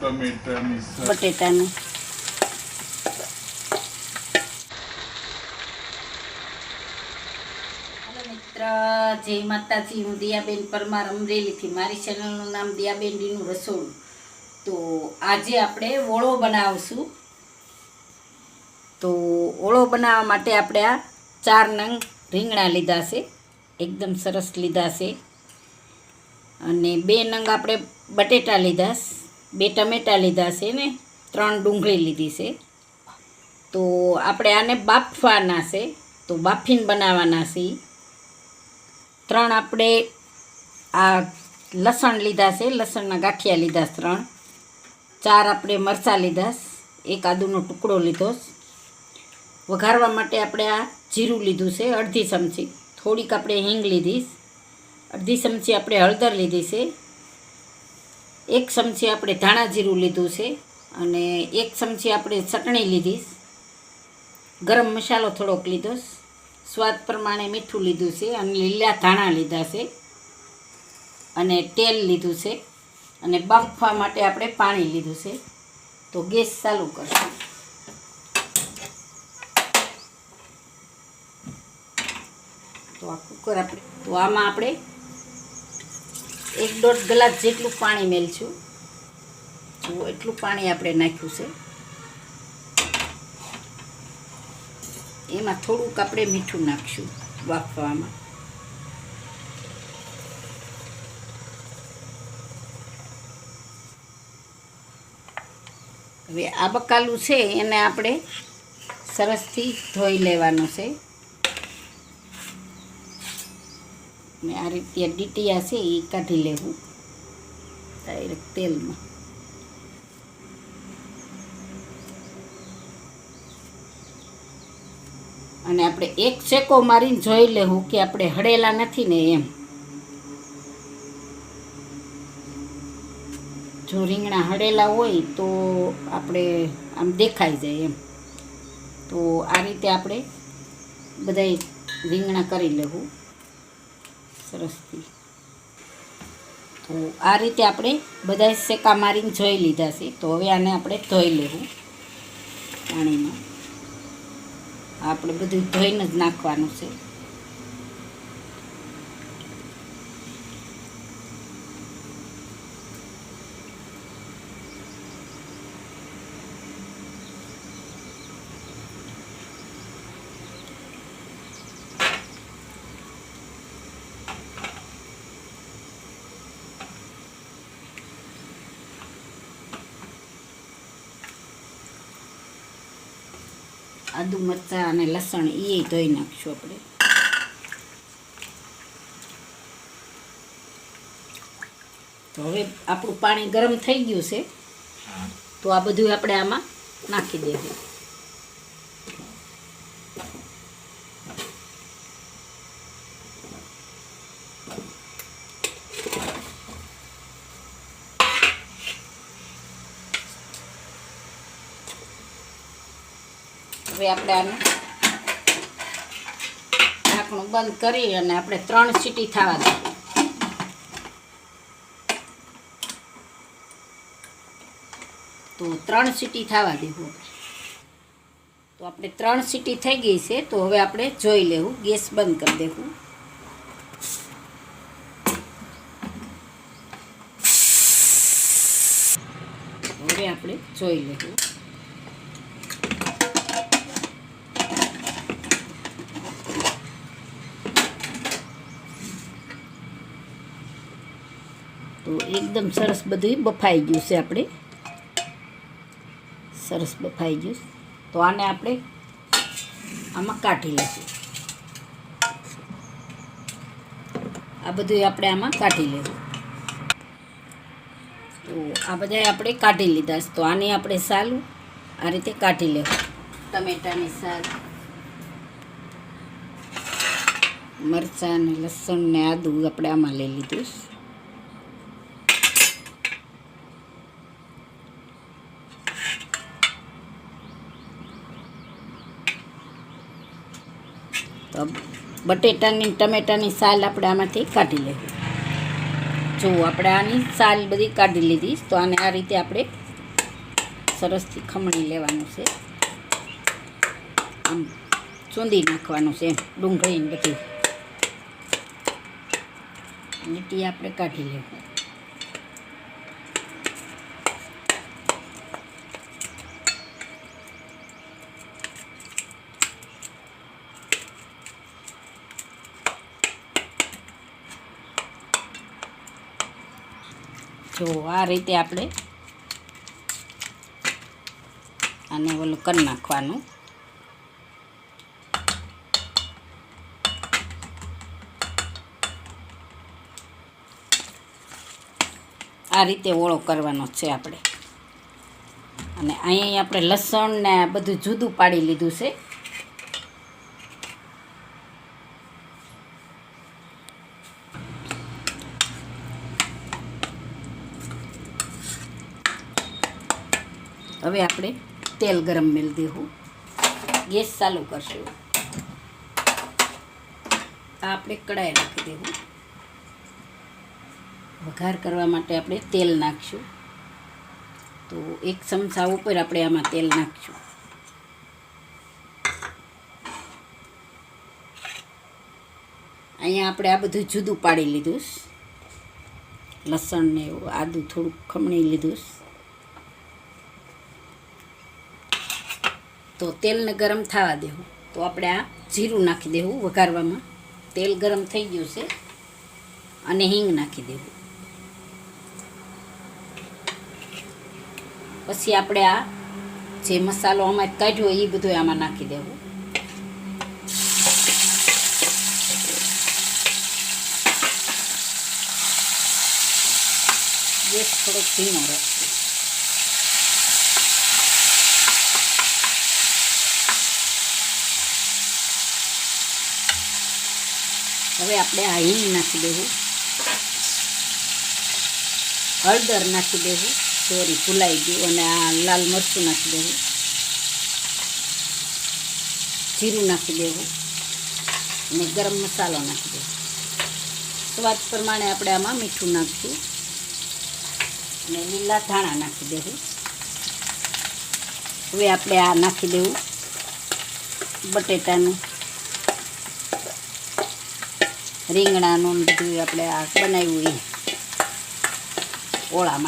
ટમેટાની બટેટાનું જય માતાજી. હું દિયાબેન પરમાર અમરેલીથી. મારી ચેનલનું નામ દિયાબેનડીનું રસોડું. તો આજે આપણે ઓળો બનાવશું. તો ઓળો બનાવવા માટે આપણે આ ચાર નંગ રીંગણા લીધા છે. એકદમ સરસ લીધા છે. અને બે નંગ આપણે બટેટા લીધા છે, બે ટમેટા લીધા છે ને, ત્રણ ડુંગળી લીધી છે. તો આપણે આને બાફવાના છે, તો બાફીને બનાવવાના છે. ત્રણ આપણે આ લસણ લીધા છે, લસણના ગાંઠિયા લીધા ત્રણ. ચાર આપણે મરચાં લીધા એક આદુનો ટુકડો લીધો વઘારવા માટે આપણે આ જીરું લીધું છે, અડધી ચમચી. થોડીક આપણે હિંગ લીધી અડધી ચમચી આપણે હળદર લીધી છે. એક ચમચી આપણે ધાણા જીરું લીધું છે અને એક ચમચી આપણે ચટણી લીધી. ગરમ મસાલો થોડોક લીધો. સ્વાદ પ્રમાણે મીઠું લીધું છે અને લીલા ધાણા લીધા છે. અને તેલ લીધું છે અને બાફવા માટે આપણે પાણી લીધું છે. તો ગેસ ચાલુ કરશું. તો આ કુકર આપણે, તો આમાં આપણે એક દોઢ ગ્લાસ જેટલું પાણી મેલશું. જુઓ, એટલું પાણી આપણે નાખ્યું છે. એમાં થોડુંક આપણે મીઠું નાખશું બાફવામાં હવે આ બકાલું છે, એને આપણે સરસથી ધોઈ લેવાનું છે. ને આ રીતે ડીટીયા છે એ કાઢી લેવું. ડાયરેક્ટ તેલમાં. અને આપણે એક શેકો મારીને જોઈ લેવું કે આપણે હળેલા નથી ને એમ. જો રીંગણા હળેલા હોય તો આપણે આમ દેખાઈ જાય એમ. તો આ રીતે આપણે બધાય રીંગણા કરી લેવું. સરસથી તો આ રીતે આપણે બધા શેકા મારીને જોઈ લીધા છે. તો હવે આને આપણે ધોઈ લેવું પાણીમાં. આપણે બધું ધોઈને જ નાખવાનું છે. આદુ મરચાં અને લસણ એ ધોઈ નાખશું આપણે. તો હવે આપણું પાણી ગરમ થઈ ગયું છે. તો આ બધું આપણે આમાં નાખી દેવું હવે આપણે આનું ઢાંકણું બંધ કરી અને આપણે ત્રણ સીટી થવા દઈએ તો ત્રણ સીટી થવા દેવું તો આપણે ત્રણ સીટી થઈ ગઈ છે, તો હવે આપણે જોઈ લેવું, ગેસ બંધ કરી દેવું. હવે આપણે જોઈ લેવું. એકદમ સરસ બધું બફાઈ ગયું છે આપણે. સરસ બફાઈ ગયું તો આને આપણે આમાં કાઢી લઈશું આ બધું આપણે આમાં કાઢી લેવું તો આ બધા આપણે કાઢી લીધા છે. તો આને આપણે સાલ આ રીતે કાઢી લેવું ટમેટાની સાલ, મરચાં ને લસણ ને આદું આપણે આમાં લઈ લીધું તો બટેટાની ટમેટાની સાલ આપણે આમાંથી કાઢી લેવી જો આપણે આની સાલ બધી કાઢી લીધી, તો આને આ રીતે આપણે સરસથી ખમણી લેવાનું છે. આમ ચૂંદી નાખવાનું છે, ડુંગળીને બધી. લીટી આપણે કાઢી લેવું જો, આ રીતે આપણે આને ઓલું કરી નાખવાનું. આ રીતે ઓળો કરવાનો છે આપણે. અને અહીં આપણે લસણ ને બધું જુદું પાડી લીધું છે. હવે આપણે તેલ ગરમ મેળ દેવું. ગેસ ચાલુ કરશું. આ આપણે કડાઈ નાખી દેવું. વઘાર કરવા માટે આપણે તેલ નાખશું. તો એક ચમચા ઉપર આપણે આમાં તેલ નાખશું. અહીંયા આપણે આ બધું જુદું પાડી લીધું. લસણ ને એવું આદું થોડુંક ખમણી લીધું. તો તેલને ગરમ થવા દેવું. તો આપણે આ જીરું નાખી દેવું વઘારવામાં. તેલ ગરમ થઈ ગયું છે અને હિંગ નાખી દેવું. પછી આપણે આ જે મસાલો આમાં કાઢ્યો એ બધું આમાં નાખી દેવું. ગેસ થોડોક ધીમો રાખજો હવે આપણે આ હિંગ નાખી દેવું. હળદર નાખી દેવું. સોરી, ભૂલાઈ ગયું. અને આ લાલ મરચું નાખી દેવું. જીરું નાખી દેવું. અને ગરમ મસાલો નાખી દેવો. સ્વાદ પ્રમાણે આપણે આમાં મીઠું નાખશું. અને લીલા ધાણા નાખી દેવું. હવે આપણે આ નાખી દેવું બટેટાનું. રીંગણાનું બધું આપણે આ બનાવ્યું એ. ઓળા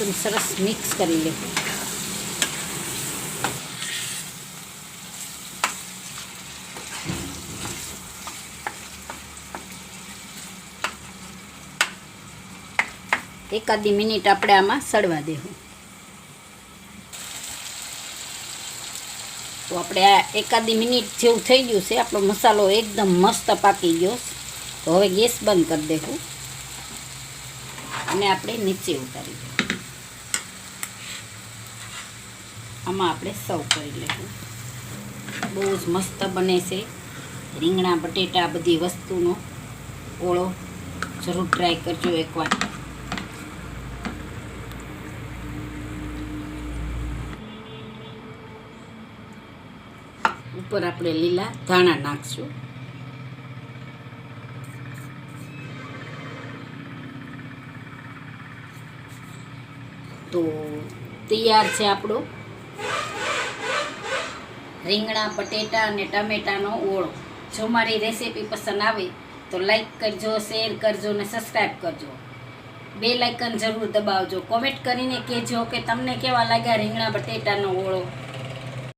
એકદમ સરસ મિક્સ કરી લેવું એકાદી મિનિટ આપણે આમાં સડવા દેવું. તો આપણે આ એકાદી મિનિટ જેવું થઈ ગયું છે. આપણો મસાલો એકદમ મસ્ત પાકી ગયો તો હવે ગેસ બંધ કરી દેવું અને આપણે નીચે ઉતારી દઉં આમાં આપણે સર્વ કરી લેવું બહુ જ મસ્ત બને છે. રીંગણા, બટેટા, બધી વસ્તુનો ઓળો જરૂર ટ્રાય કરજો એકવાર. ઉપર આપણે લીલા ધાણા નાખશું. તો તૈયાર છે આપણો રીંગણા બટેટા અને ટમેટાનો ઓળો. જો મારી રેસીપી પસંદ આવે તો લાઈક કરજો, શેર કરજો અને સબસ્ક્રાઈબ કરજો. બે લાઇકન જરૂર દબાવજો. કોમેન્ટ કરીને કહેજો કે તમને કેવા લાગ્યા રીંગણા બટેટાનો ઓળો.